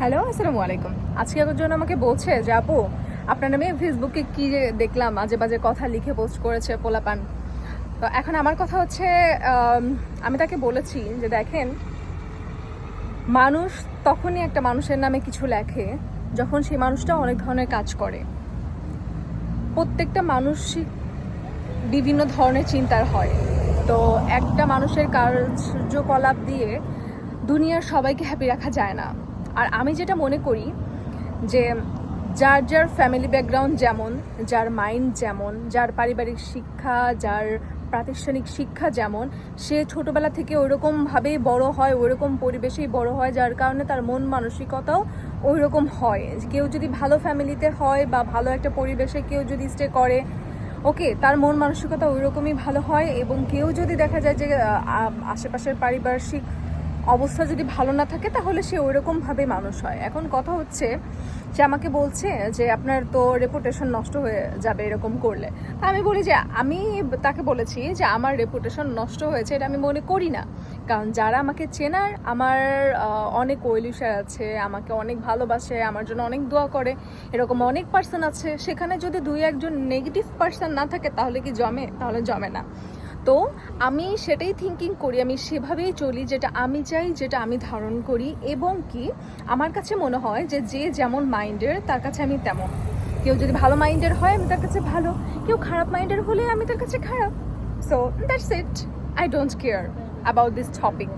Hello, আসসালামু আলাইকুম। আজকে একজন আমাকে বলছে যে, আপু, আপনার নামে ফেসবুকে কি দেখলাম, মাঝে মাঝে কথা লিখে পোস্ট করেছে পোলাপান। তো এখন আমার কথা হচ্ছে, আমি তাকে বলেছি যে, দেখেন, মানুষ তখনই একটা মানুষের নামে কিছু লেখে যখন সেই মানুষটা অনেক ধরনের কাজ করে। প্রত্যেকটা মানুষই বিভিন্ন ধরনের চিন্তার হয়। তো একটা মানুষের কার্যকলাপ দিয়ে দুনিয়ার সবাইকে হ্যাপি রাখা যায় না। আর আমি যেটা মনে করি যে যার যার ফ্যামিলি ব্যাকগ্রাউন্ড যেমন, যার মাইন্ড যেমন, যার পারিবারিক শিক্ষা, যার প্রাতিষ্ঠানিক শিক্ষা যেমন, সে ছোটবেলা থেকে ওইরকমভাবেই বড় হয়, ওইরকম পরিবেশেই বড় হয়, যার কারণে তার মন মানসিকতাও ওই রকম হয়। কেউ যদি ভালো ফ্যামিলিতে হয় বা ভালো একটা পরিবেশে কেউ যদি স্টে করে ওকে তার মন মানসিকতা ওই রকমই ভালো হয় এবং কেউ যদি দেখা যায় যে আশেপাশের পারিপার্শ্বিক অবস্থা যদি ভালো না থাকে, তাহলে সে ওই রকমভাবে মানুষ হয়। এখন কথা হচ্ছে, সে আমাকে বলছে যে, আপনার তো রেপুটেশন নষ্ট হয়ে যাবে এরকম করলে। তা আমি বলি যে, আমি তাকে বলেছি যে, আমার রেপুটেশন নষ্ট হয়েছে এটা আমি মনে করি না। কারণ যারা আমাকে চেনার, আমার অনেক ওয়েলিশার আছে, আমাকে অনেক ভালোবাসে, আমার জন্য অনেক দোয়া করে, এরকম অনেক পার্সন আছে, সেখানে যদি দুই একজন নেগেটিভ পার্সন না থাকে, তাহলে কি জমে? তাহলে জমে না। তো আমি সেটাই থিঙ্কিং করি, আমি সেভাবেই চলি যেটা আমি চাই, যেটা আমি ধারণ করি এবং কি আমার কাছে মনে হয় যে যে যেমন মাইন্ডের তার কাছে আমি তেমন। কেউ যদি ভালো মাইন্ডের হয়, আমি তার কাছে ভালো। কেউ খারাপ মাইন্ডের হলে আমি তার কাছে খারাপ। So that's it I don't care about this topic